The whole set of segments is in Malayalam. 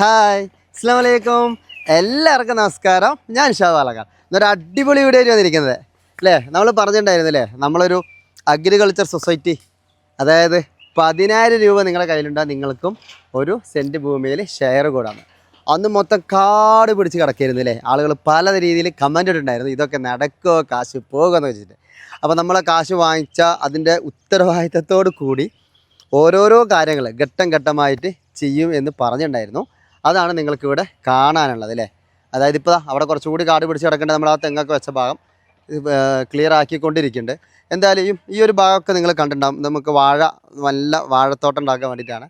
ഹായ് അസ്സാം വലൈക്കും എല്ലാവർക്കും നമസ്കാരം. ഞാൻ ഷാവാലക്കാൻ ഇന്നൊരു അടിപൊളി വീഡിയോ ആയിട്ട് വന്നിരിക്കുന്നത്. അല്ലേ? നമ്മൾ പറഞ്ഞിട്ടുണ്ടായിരുന്നില്ലേ നമ്മളൊരു അഗ്രികൾച്ചർ സൊസൈറ്റി അതായത് പതിനായിരം രൂപ നിങ്ങളുടെ കയ്യിലുണ്ടാ നിങ്ങൾക്കും ഒരു സെന്റ് ഭൂമിയിൽ ഷെയർ കൂടാണ് അന്ന് മൊത്തം കാട് പിടിച്ച് കിടക്കായിരുന്നു അല്ലേ? ആളുകൾ പല രീതിയിൽ കമന്റ് ഇട്ടുണ്ടായിരുന്നു ഇതൊക്കെ നടക്കുമോ കാശ് പോകുമെന്ന് വെച്ചിട്ട്. അപ്പോൾ നമ്മൾ കാശ് വാങ്ങിച്ച അതിന്റെ ഉത്തരവാദിത്തത്തോടു കൂടി ഓരോരോ കാര്യങ്ങൾ ഘട്ടം ഘട്ടമായിട്ട് ചെയ്യും എന്ന് പറഞ്ഞിട്ടുണ്ടായിരുന്നു. അതാണ് നിങ്ങൾക്ക് ഇവിടെ കാണാനുള്ളത് അല്ലേ? അതായത് ഇപ്പോൾ അവിടെ കുറച്ചുകൂടി കാട് പിടിച്ച് കിടക്കേണ്ട നമ്മൾ ആ തെങ്ങൊക്കെ വെച്ച ഭാഗം ക്ലിയർ ആക്കിക്കൊണ്ടിരിക്കുന്നുണ്ട്. എന്തായാലും ഈ- ഒരു ഭാഗമൊക്കെ നിങ്ങൾ കണ്ടിട്ടുണ്ടാകും നമുക്ക് വാഴ നല്ല വാഴത്തോട്ടം ഉണ്ടാക്കാൻ വേണ്ടിയിട്ടാണ്.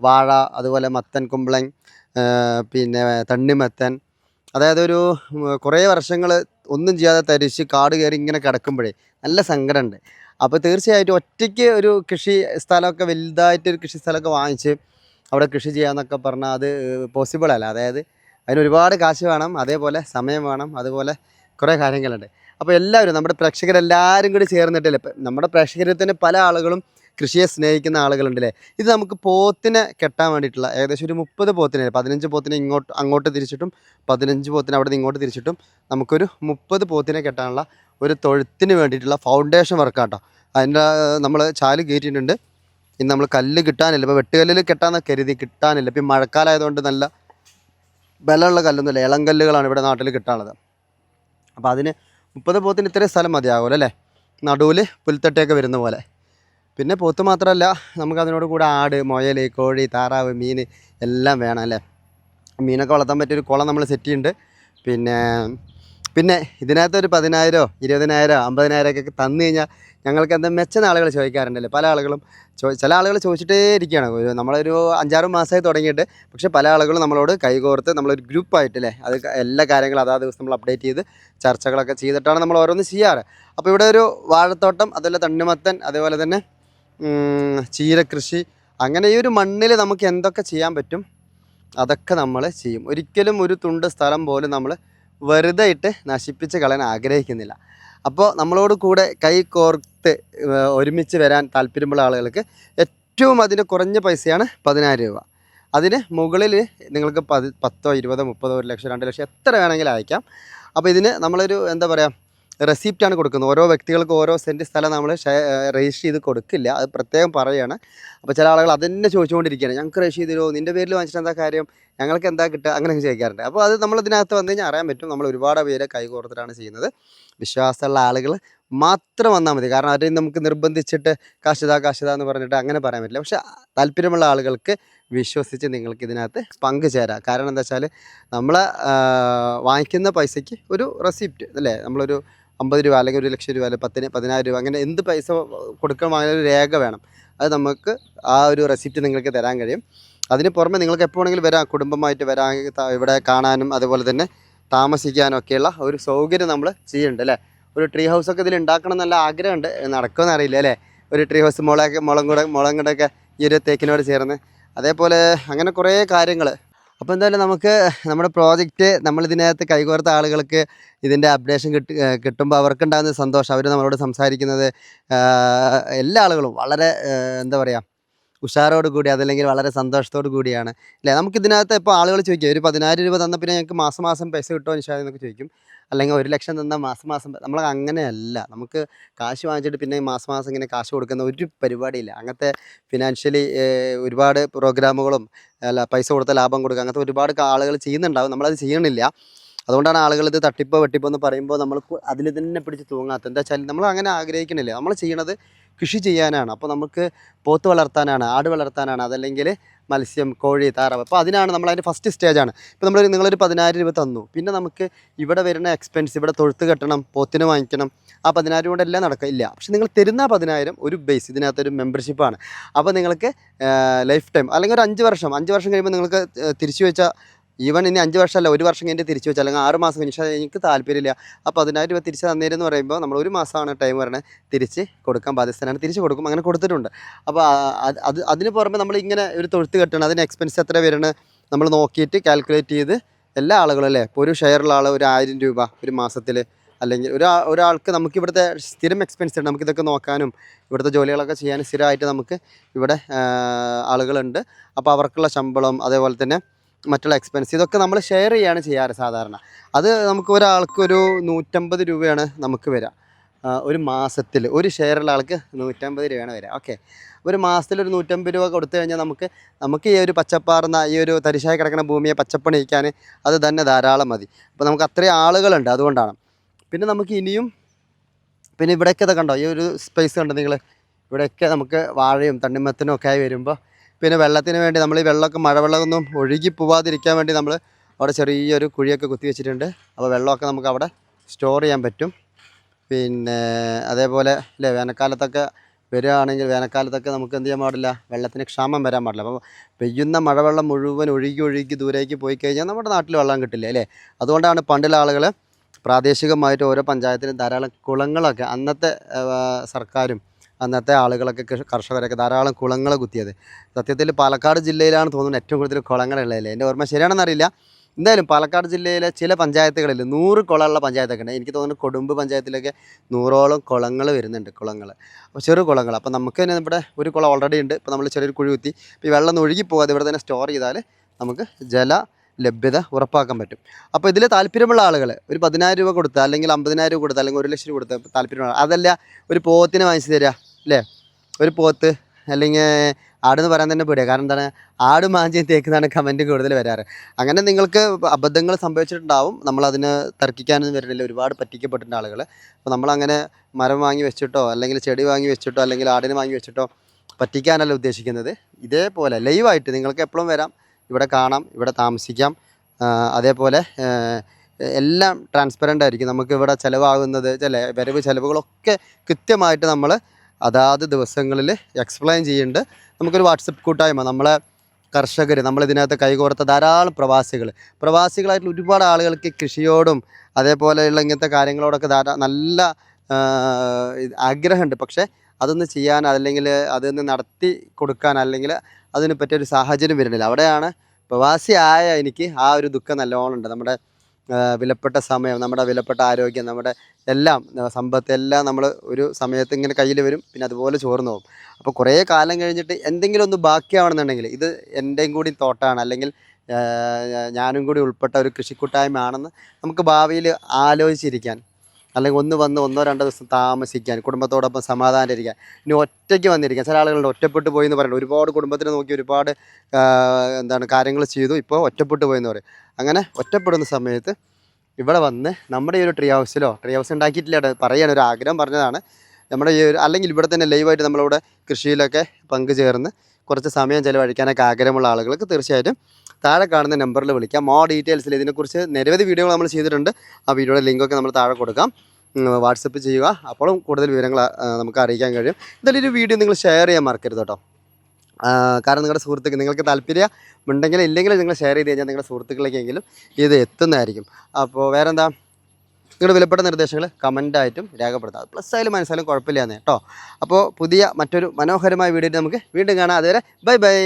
വാഴ അതുപോലെ മത്തൻ കുമ്പളൻ പിന്നെ തണ്ണിമത്തൻ. അതായത് ഒരു കുറേ വർഷങ്ങൾ ഒന്നും ചെയ്യാതെ തരിച്ച് കാട് കയറി ഇങ്ങനെ കിടക്കുമ്പോഴേ നല്ല സങ്കടമുണ്ട്. അപ്പോൾ തീർച്ചയായിട്ടും ഒറ്റയ്ക്ക് ഒരു കൃഷി സ്ഥലമൊക്കെ വലുതായിട്ട് ഒരു കൃഷി സ്ഥലമൊക്കെ വാങ്ങിച്ച് അവിടെ കൃഷി ചെയ്യാന്നൊക്കെ പറഞ്ഞാൽ അത് പോസിബിൾ അല്ല. അതായത് അതിന് ഒരുപാട് കാശ് വേണം അതേപോലെ സമയം വേണം അതുപോലെ കുറേ കാര്യങ്ങളുണ്ട്. അപ്പോൾ എല്ലാവരും നമ്മുടെ പ്രേക്ഷകരെല്ലാവരും കൂടി ചേർന്നിട്ടില്ലേ? നമ്മുടെ പ്രേക്ഷകരിൽ തന്നെ പല ആളുകളും കൃഷിയെ സ്നേഹിക്കുന്ന ആളുകളുണ്ടല്ലേ? ഇത് നമുക്ക് പോത്തിനെ കെട്ടാൻ വേണ്ടിയിട്ടുള്ള ഏകദേശം ഒരു മുപ്പത് പോത്തിനെ പതിനഞ്ച് പോത്തിനെ ഇങ്ങോട്ട് അങ്ങോട്ട് തിരിച്ചിട്ടും പതിനഞ്ച് പോത്തിനെ അവിടെ നിന്ന് ഇങ്ങോട്ട് തിരിച്ചിട്ടും നമുക്കൊരു മുപ്പത് പോത്തിനെ കെട്ടാനുള്ള ഒരു തൊഴുത്തിന് വേണ്ടിയിട്ടുള്ള ഫൗണ്ടേഷൻ വർക്കാട്ടോ അതിന്റെ നമ്മൾ ചാൽ കയറ്റിയിട്ടുണ്ട്. ഇന്ന് നമ്മൾ കല്ല് കിട്ടാനില്ല. ഇപ്പോൾ വെട്ടുകല്ലിൽ കിട്ടാന്ന് കരുതി കിട്ടാനില്ല. ഇപ്പം മഴക്കാലമായതുകൊണ്ട് നല്ല ബലമുള്ള കല്ലൊന്നുമില്ല. ഇളം കല്ലുകളാണ് ഇവിടെ നാട്ടിൽ കിട്ടാനുള്ളത്. അപ്പോൾ അതിന് മുപ്പത് പോത്തിന് ഇത്രയും സ്ഥലം മതിയാകുമല്ലോ അല്ലേ? നടുവിൽ പുൽത്തട്ടയൊക്കെ വരുന്ന പോലെ. പിന്നെ പോത്ത് മാത്രമല്ല നമുക്കതിനോട് കൂടെ ആട് മുയൽ കോഴി താറാവ് മീൻ എല്ലാം വേണം അല്ലേ? മീനൊക്കെ വളർത്താൻ പറ്റിയൊരു കുളം നമ്മൾ സെറ്റ് ചെയ്യുന്നുണ്ട് പിന്നെ പിന്നെ ഇതിനകത്ത് ഒരു പതിനായിരോ ഇരുപതിനായിരോ അമ്പതിനായിരം ഒക്കെ തന്നു കഴിഞ്ഞാൽ ഞങ്ങൾക്ക് എന്താ മെച്ചെന്ന ആളുകൾ ചോദിക്കാറുണ്ടല്ലോ? പല ആളുകളും ചോ ചില ആളുകൾ ചോദിച്ചിട്ടേ ഇരിക്കുകയാണ്. ഒരു നമ്മളൊരു അഞ്ചാറ് മാസമായി തുടങ്ങിയിട്ട് പക്ഷേ പല ആളുകളും നമ്മളോട് കൈകോർത്ത് നമ്മളൊരു ഗ്രൂപ്പായിട്ട് അല്ലേ അത് എല്ലാ കാര്യങ്ങളും അതാ ദിവസം നമ്മൾ അപ്ഡേറ്റ് ചെയ്ത് ചർച്ചകളൊക്കെ ചെയ്തിട്ടാണ് നമ്മൾ ഓരോന്ന് ചെയ്യാറ്. അപ്പോൾ ഇവിടെ ഒരു വാഴത്തോട്ടം അതുപോലെ തണ്ണിമത്തൻ അതുപോലെ തന്നെ ചീരകൃഷി അങ്ങനെ ഈ ഒരു മണ്ണിൽ നമുക്ക് എന്തൊക്കെ ചെയ്യാൻ പറ്റും? അതൊക്കെ നമ്മൾ ചെയ്യും. ഒരിക്കലും ഒരു തുണ്ട് സ്ഥലം പോലും നമ്മൾ വെറുതെ ഇട്ട് നശിപ്പിച്ച് കളയാൻ ആഗ്രഹിക്കുന്നില്ല. അപ്പോൾ നമ്മളോട് കൂടെ കൈ കോർത്ത് ഒരുമിച്ച് വരാൻ താല്പര്യമുള്ള ആളുകൾക്ക് ഏറ്റവും അതിന് കുറഞ്ഞ പൈസയാണ് പതിനായിരം രൂപ. അതിന് മുകളിൽ നിങ്ങൾക്ക് പതി പത്തോ ഇരുപതോ മുപ്പതോ ഒരു ലക്ഷം രണ്ട് ലക്ഷം എത്ര വേണമെങ്കിലും അയക്കാം. അപ്പോൾ ഇതിന് നമ്മളൊരു എന്താ പറയുക റെസിപ്റ്റാണ് കൊടുക്കുന്നത്. ഓരോ വ്യക്തികൾക്ക് ഓരോ സെന്റ് സ്ഥലം നമ്മൾ രജിസ്റ്റർ ചെയ്ത് കൊടുക്കില്ല. അത് പ്രത്യേകം പറയുകയാണ് അപ്പോൾ ചില ആളുകൾ അതന്നെ ചോദിച്ചുകൊണ്ടിരിക്കുകയാണ്. ഞങ്ങൾക്ക് രജിസ്റ്റർ ചെയ്ത് തരുമോ നിന്റെ പേരിൽ വാങ്ങിച്ചിട്ട് എന്താ കാര്യം? ഞങ്ങൾക്ക് എന്താ കിട്ടുക? അങ്ങനെയൊക്കെ ചോദിക്കാറുണ്ട്. അപ്പോൾ അത് നമ്മൾ ഇതിനകത്ത് വന്നു കഴിഞ്ഞാൽ അറിയാൻ പറ്റും. നമ്മൾ ഒരുപാട് പേരെ കൈകോർത്തിട്ടാണ് ചെയ്യുന്നത്. വിശ്വാസമുള്ള ആളുകൾ മാത്രം വന്നാൽ മതി. കാരണം അവരെ നമുക്ക് നിർബന്ധിച്ചിട്ട് കാശിതാ കാശിതാ എന്ന് പറഞ്ഞിട്ട് അങ്ങനെ പറയാൻ പറ്റില്ല. പക്ഷേ താല്പര്യമുള്ള ആളുകൾക്ക് വിശ്വസിച്ച് നിങ്ങൾക്ക് ഇതിനകത്ത് പങ്കുചേരാം കാരണം എന്താ വെച്ചാൽ നമ്മൾ വാങ്ങിക്കുന്ന പൈസയ്ക്ക് ഒരു റെസിപ്റ്റ് അല്ലേ? നമ്മളൊരു അമ്പത് രൂപ അല്ലെങ്കിൽ ഒരു ലക്ഷം രൂപ അല്ലെങ്കിൽ പത്തിന് പതിനായിരം രൂപ അങ്ങനെ എന്ത് പൈസ കൊടുക്കാൻ വാങ്ങിയ ഒരു രേഖ വേണം. അത് നമുക്ക് ആ ഒരു റെസിപ്റ്റ് നിങ്ങൾക്ക് തരാൻ കഴിയും. അതിന് പുറമെ നിങ്ങൾക്ക് എപ്പോൾ വേണമെങ്കിലും വരാം. കുടുംബമായിട്ട് വരാൻ ഇവിടെ കാണാനും അതുപോലെ തന്നെ താമസിക്കാനും ഒക്കെയുള്ള ഒരു സൗകര്യം നമ്മൾ ചെയ്യുന്നുണ്ട് അല്ലേ? ഒരു ട്രീ ഹൗസ് ഒക്കെ ഇതിൽ ഉണ്ടാക്കണം എന്നുള്ള ആഗ്രഹമുണ്ട്. നടക്കുമെന്ന് അറിയില്ല അല്ലേ? ഒരു ട്രീ ഹൗസ് മുളകൊക്കെ മുളം കൂടെ മുളം കൂടെയൊക്കെ ഈ ഒരു തേക്കിനോട് ചേർന്ന്. അതേപോലെ അങ്ങനെ കുറേ കാര്യങ്ങൾ അപ്പോൾ എന്തായാലും നമുക്ക് നമ്മുടെ പ്രോജക്റ്റ് നമ്മൾ ഇതിനകത്ത് കൈകോർത്ത ആളുകൾക്ക് ഇതിന്റെ അപ്ഡേഷൻ കിട്ടി കിട്ടുമ്പോൾ അവർക്കുണ്ടാകുന്ന സന്തോഷം. അവർ നമ്മളോട് സംസാരിക്കുന്നത് എല്ലാ ആളുകളും വളരെ എന്താ പറയുക ഉഷാറോട് കൂടി അതല്ലെങ്കിൽ വളരെ സന്തോഷത്തോടു കൂടിയാണ്. അല്ലേ? നമുക്ക് ഇതിനകത്ത് ഇപ്പോൾ ആളുകൾ ചോദിക്കും ഒരു പതിനായിരം രൂപ തന്ന പിന്നെ ഞങ്ങൾക്ക് മാസം മാസം പൈസ കിട്ടുമോ നിഷാദ് എന്നൊക്കെ ചോദിക്കും. അല്ലെങ്കിൽ ഒരു ലക്ഷം തന്നാൽ മാസം മാസം നമ്മൾ അങ്ങനെയല്ല. നമുക്ക് കാശ് വാങ്ങിച്ചിട്ട് പിന്നെ മാസം മാസം ഇങ്ങനെ കാശ് കൊടുക്കുന്ന ഒരു പരിപാടിയില്ല. അങ്ങനത്തെ ഫിനാൻഷ്യലി ഒരുപാട് പ്രോഗ്രാമുകളും അല്ല പൈസ കൊടുത്ത ലാഭം കൊടുക്കുക അങ്ങനത്തെ ഒരുപാട് ആളുകൾ ചെയ്യുന്നുണ്ടാവും. നമ്മളത് ചെയ്യണില്ല. അതുകൊണ്ടാണ് ആളുകൾ ഇത് തട്ടിപ്പോ വെട്ടിപ്പോ എന്ന് പറയുമ്പോൾ നമ്മൾ അതിൽ തന്നെ പിടിച്ച് തൂങ്ങാത്ത എന്താ വെച്ചാൽ നമ്മൾ അങ്ങനെ ആഗ്രഹിക്കണില്ല. നമ്മൾ ചെയ്യണത് കൃഷി ചെയ്യാനാണ്. അപ്പോൾ നമുക്ക് പോത്ത് വളർത്താനാണ് ആട് വളർത്താനാണ്. അതല്ലെങ്കിൽ മത്സ്യം കോഴി താറാവ്. അപ്പോൾ അതിനാണ് നമ്മൾ അതിന്റെ ഫസ്റ്റ് സ്റ്റേജാണ് ഇപ്പോൾ നമ്മൾ നിങ്ങളൊരു പതിനായിരം രൂപ തന്നു. പിന്നെ നമുക്ക് ഇവിടെ വരുന്ന എക്സ്പെൻസ് ഇവിടെ തൊഴുത്ത് കെട്ടണം പോത്തിന് വാങ്ങിക്കണം ആ പതിനായിരം കൊണ്ട് എല്ലാം നടക്കില്ല പക്ഷെ നിങ്ങൾ തരുന്ന പതിനായിരം ഒരു ബേസ് ഇതിനകത്തൊരു മെമ്പർഷിപ്പാണ് അപ്പോൾ നിങ്ങൾക്ക് ലൈഫ് ടൈം അല്ലെങ്കിൽ ഒരു അഞ്ച് വർഷം അഞ്ച് വർഷം കഴിയുമ്പോൾ നിങ്ങൾക്ക് തിരിച്ചു വെച്ചാൽ ഈവൻ ഇനി അഞ്ച് വർഷമല്ല ഒരു വർഷം കഴിഞ്ഞ് തിരിച്ചു വെച്ചാൽ അല്ലെങ്കിൽ ആറ് മാസം കഴിഞ്ഞാൽ എനിക്ക് താല്പര്യമില്ല. അപ്പോൾ പതിനായിരം രൂപ തിരിച്ച് തന്നേരെന്ന് പറയുമ്പോൾ നമ്മൾ ഒരു മാസമാണ് ടൈം വരണേ തിരിച്ച് കൊടുക്കാൻ ബാധ്യസ്ഥനാണ്. തിരിച്ച് കൊടുക്കും അങ്ങനെ കൊടുത്തിട്ടുണ്ട്. അപ്പോൾ അത് അത് അതിന് പുറമെ നമ്മൾ ഇങ്ങനെ ഒരു തൊഴുത്ത് കെട്ടണം. അതിന് എക്സ്പെൻസ് എത്ര വരണം നമ്മൾ നോക്കിയിട്ട് കാൽക്കുലേറ്റ് ചെയ്ത് എല്ലാ ആളുകളും അല്ലേ? ഇപ്പോൾ ഒരു ഷെയറുള്ള ആൾ ഒരു ആയിരം രൂപ ഒരു മാസത്തിൽ അല്ലെങ്കിൽ ഒരാ ഒരാൾക്ക് നമുക്ക് ഇവിടുത്തെ സ്ഥിരം എക്സ്പെൻസ് ഉണ്ട്. നമുക്കിതൊക്കെ നോക്കാനും ഇവിടുത്തെ ജോലികളൊക്കെ ചെയ്യാനും സ്ഥിരമായിട്ട് നമുക്ക് ഇവിടെ ആളുകളുണ്ട്. അപ്പോൾ അവർക്കുള്ള ശമ്പളം അതേപോലെ തന്നെ മറ്റുള്ള എക്സ്പെൻസ് ഇതൊക്കെ നമ്മൾ ഷെയർ ചെയ്യാണ് ചെയ്യാറ് സാധാരണ. അത് നമുക്ക് ഒരാൾക്ക് ഒരു നൂറ്റമ്പത് രൂപയാണ് നമുക്ക് വരിക ഒരു മാസത്തിൽ ഒരു ഷെയറുള്ള ആൾക്ക് നൂറ്റമ്പത് രൂപയാണ് വരിക ഓക്കെ ഒരു മാസത്തിൽ ഒരു നൂറ്റമ്പത് രൂപ കൊടുത്തു കഴിഞ്ഞാൽ നമുക്ക് നമുക്ക് ഈ ഒരു പച്ചപ്പാർന്ന ഈ ഒരു തരിശായി കിടക്കുന്ന ഭൂമിയെ പച്ചപ്പണിയിക്കാൻ അത് തന്നെ ധാരാളം മതി. അപ്പോൾ നമുക്ക് അത്രയും ആളുകളുണ്ട് അതുകൊണ്ടാണ്. പിന്നെ നമുക്ക് ഇനിയും പിന്നെ ഇവിടെയൊക്കെ കണ്ടോ? ഈ ഒരു സ്പേസ് കണ്ടോ നിങ്ങൾ ഇവിടെയൊക്കെ നമുക്ക് വാഴയും തണ്ണിമത്തനും ഒക്കെ ആയി വരുമ്പോൾ പിന്നെ വെള്ളത്തിന് വേണ്ടി നമ്മൾ ഈ വെള്ളമൊക്കെ മഴവെള്ളമൊന്നും ഒഴുകി പോവാതിരിക്കാൻ വേണ്ടി നമ്മൾ അവിടെ ചെറിയൊരു കുഴിയൊക്കെ കുത്തി വെച്ചിട്ടുണ്ട്. അപ്പോൾ വെള്ളമൊക്കെ നമുക്ക് അവിടെ സ്റ്റോർ ചെയ്യാൻ പറ്റും. പിന്നെ അതേപോലെ അല്ലേ വേനൽക്കാലത്തൊക്കെ വരികയാണെങ്കിൽ വേനൽക്കാലത്തൊക്കെ നമുക്ക് എന്ത് ചെയ്യാൻ പാടില്ല? വെള്ളത്തിന് ക്ഷാമം വരാൻ പാടില്ല. അപ്പോൾ പെയ്യുന്ന മഴവെള്ളം മുഴുവൻ ഒഴുകി ഒഴുകി ദൂരേക്ക് പോയി കഴിഞ്ഞാൽ നമ്മുടെ നാട്ടിൽ വെള്ളം കിട്ടില്ല അല്ലേ? അതുകൊണ്ടാണ് പണ്ടുള്ള ആളുകൾ പ്രാദേശികമായിട്ട് ഓരോ പഞ്ചായത്തിലും ധാരാളം കുളങ്ങളൊക്കെ അന്നത്തെ സർക്കാരും അന്നത്തെ ആളുകളൊക്കെ കർഷകരൊക്കെ ധാരാളം കുളങ്ങൾ കുത്തിയത്. സത്യത്തിൽ പാലക്കാട് ജില്ലയിലാണ് തോന്നുന്നത് ഏറ്റവും കൂടുതൽ കുളങ്ങളുള്ളതല്ലേ എന്റെ ഓർമ്മ ശരിയാണെന്നറിയില്ല. എന്തായാലും പാലക്കാട് ജില്ലയിലെ ചില പഞ്ചായത്തുകളിൽ നൂറ് കുളമുള്ള പഞ്ചായത്തൊക്കെ ഉണ്ട്. എനിക്ക് തോന്നുന്നു കൊടുമ്പ് പഞ്ചായത്തിലൊക്കെ നൂറോളം കുളങ്ങൾ വരുന്നുണ്ട് കുളങ്ങൾ. അപ്പോൾ ചെറു കുളങ്ങൾ. അപ്പോൾ നമുക്ക് തന്നെ ഇവിടെ ഒരു കുളം ഓൾറെഡി ഉണ്ട്. ഇപ്പോൾ നമ്മൾ ചെറിയൊരു കുഴി കുത്തി. ഇപ്പോൾ ഈ വെള്ളം ഒഴുകി പോകാതെ ഇവിടെ തന്നെ സ്റ്റോർ ചെയ്താൽ നമുക്ക് ജല ലഭ്യത ഉറപ്പാക്കാൻ പറ്റും. അപ്പോൾ ഇതിൽ താല്പര്യമുള്ള ആളുകൾ ഒരു പതിനായിരം രൂപ കൊടുത്ത് അല്ലെങ്കിൽ അമ്പതിനായിരം രൂപ കൊടുത്ത് അല്ലെങ്കിൽ ഒരു ലക്ഷം രൂപ കൊടുത്ത് താല്പര്യമുള്ള അതല്ല ഒരു പോത്തിനെ വാങ്ങിച്ചു തരിക അല്ലേ ഒരു പോത്ത് അല്ലെങ്കിൽ ആടെന്ന് പറയാൻ തന്നെ പേടിയാണ് കാരണം എന്താണ്? ആട് മാഞ്ചി തേക്കുന്നതാണ് കമന്റ് കൂടുതൽ വരാറ്. അങ്ങനെ നിങ്ങൾക്ക് അബദ്ധങ്ങൾ സംഭവിച്ചിട്ടുണ്ടാവും. നമ്മളതിന് തർക്കിക്കാനൊന്നും വരുന്നില്ല ഒരുപാട് പറ്റിക്കപ്പെട്ടിട്ടുണ്ട് ആളുകൾ അപ്പോൾ നമ്മളങ്ങനെ മരം വാങ്ങി വെച്ചിട്ടോ അല്ലെങ്കിൽ ചെടി വാങ്ങി വെച്ചിട്ടോ അല്ലെങ്കിൽ ആടിനെ വാങ്ങി വെച്ചിട്ടോ പറ്റിക്കാനല്ല ഉദ്ദേശിക്കുന്നത്. ഇതേപോലെ ലൈവായിട്ട് നിങ്ങൾക്ക് എപ്പോഴും വരാം. ഇവിടെ കാണാം ഇവിടെ താമസിക്കാം. അതേപോലെ എല്ലാം ട്രാൻസ്പെറന്റ് ആയിരിക്കും. നമുക്ക് ഇവിടെ ചിലവാകുന്നത് ചില വരവ് ചിലവുകളൊക്കെ കൃത്യമായിട്ട് നമ്മൾ അതാത് ദിവസങ്ങളിൽ എക്സ്പ്ലെയിൻ ചെയ്യുന്നുണ്ട് നമുക്കൊരു വാട്സപ്പ് കൂട്ടായ്മ നമ്മളെ കർഷകർ നമ്മളിതിനകത്ത് കൈകോർത്ത ധാരാളം പ്രവാസികൾ പ്രവാസികളായിട്ടുള്ള ഒരുപാട് ആളുകൾക്ക് കൃഷിയോടും അതേപോലെയുള്ള ഇങ്ങനത്തെ കാര്യങ്ങളോടൊക്കെ ധാരാ നല്ല ആഗ്രഹമുണ്ട് പക്ഷേ അതൊന്ന് ചെയ്യാൻ അല്ലെങ്കിൽ അതൊന്ന് നടത്തി കൊടുക്കാൻ അല്ലെങ്കിൽ അതിന് പറ്റിയൊരു സാഹചര്യം വരുന്നില്ല. അവിടെയാണ് പ്രവാസിയായ എനിക്ക് ആ ഒരു ദുഃഖം നല്ലോണം ഉണ്ട്. നമ്മുടെ വിലപ്പെട്ട സമയം നമ്മുടെ വിലപ്പെട്ട ആരോഗ്യം നമ്മുടെ എല്ലാം സമ്പത്ത് എല്ലാം നമ്മൾ ഒരു സമയത്ത് ഇങ്ങനെ കയ്യിൽ വരും പിന്നെ അതുപോലെ ചോർന്നു പോകും. അപ്പോൾ കുറേ കാലം കഴിഞ്ഞിട്ട് എന്തെങ്കിലും ഒന്ന് ബാക്കിയാവണമെന്നുണ്ടെങ്കിൽ ഇത് എന്റെയും കൂടി തോട്ടാണ്. അല്ലെങ്കിൽ ഞാനും കൂടി ഉൾപ്പെട്ട ഒരു കൃഷിക്കൂട്ടായ്മ ആണെന്ന് നമുക്ക് ഭാവിയിൽ ആലോചിച്ചിരിക്കാൻ അല്ലെങ്കിൽ ഒന്ന് വന്ന് ഒന്നോ രണ്ടോ ദിവസം താമസിക്കാൻ കുടുംബത്തോടൊപ്പം സമാധാനം ഇരിക്കാൻ ഇനി ഒറ്റയ്ക്ക് വന്നിരിക്കാൻ. ചില ആളുകളുണ്ട് ഒറ്റപ്പെട്ടു പോയി എന്ന് പറയുന്നത്. ഒരുപാട് കുടുംബത്തിനെ നോക്കി ഒരുപാട് എന്താണ് കാര്യങ്ങൾ ചെയ്തു. ഇപ്പോൾ ഒറ്റപ്പെട്ടു പോയെന്ന് പറയും. അങ്ങനെ ഒറ്റപ്പെടുന്ന സമയത്ത് ഇവിടെ വന്ന് നമ്മുടെ ഈ ഒരു ട്രീ ഹൗസിലോ ട്രീ ഹൗസ് ഉണ്ടാക്കിയിട്ടില്ല പറയാൻ ഒരു ആഗ്രഹം പറഞ്ഞതാണ്. നമ്മുടെ ഈ ഒരു അല്ലെങ്കിൽ ഇവിടെ തന്നെ ലൈവായിട്ട് നമ്മളിവിടെ കൃഷിയിലൊക്കെ പങ്കുചേർന്ന് കുറച്ച് സമയം ചിലവഴിക്കാനൊക്കെ ആഗ്രഹമുള്ള ആളുകൾക്ക് തീർച്ചയായിട്ടും താഴെ കാണുന്ന നമ്പറിൽ വിളിക്കാം. മോ ഡീറ്റെയിൽസിൽ ഇതിനെക്കുറിച്ച് നിരവധി വീഡിയോകൾ നമ്മൾ ചെയ്തിട്ടുണ്ട്. ആ വീഡിയോയുടെ ലിങ്കൊക്കെ നമ്മൾ താഴെ കൊടുക്കാം. വാട്സപ്പ് ചെയ്യുക. അപ്പോഴും കൂടുതൽ വിവരങ്ങൾ നമുക്ക് അറിയിക്കാൻ കഴിയും. എന്തായാലും വീഡിയോ നിങ്ങൾ ഷെയർ ചെയ്യാൻ മറക്കരുത് കേട്ടോ. കാരണം നിങ്ങളുടെ സുഹൃത്തുക്കൾ നിങ്ങൾക്ക് താല്പര്യം ഉണ്ടെങ്കിൽ ഇല്ലെങ്കിൽ നിങ്ങൾ ഷെയർ ചെയ്ത് കഴിഞ്ഞാൽ നിങ്ങളുടെ സുഹൃത്തുക്കളിലേക്കെങ്കിലും ഇത് എത്തുന്നതായിരിക്കും. അപ്പോൾ വേറെന്താ? നിങ്ങളുടെ വിലപ്പെട്ട നിർദ്ദേശങ്ങൾ കമന്റായിട്ടും രേഖപ്പെടുത്താം. പ്ലസ് ആയാലും മനസ്സിലായാലും കുഴപ്പമില്ലാന്ന് കേട്ടോ. അപ്പോൾ പുതിയ മറ്റൊരു മനോഹരമായ വീഡിയോ നമുക്ക് വീണ്ടും കാണാം. അതുവരെ ബൈ ബൈ.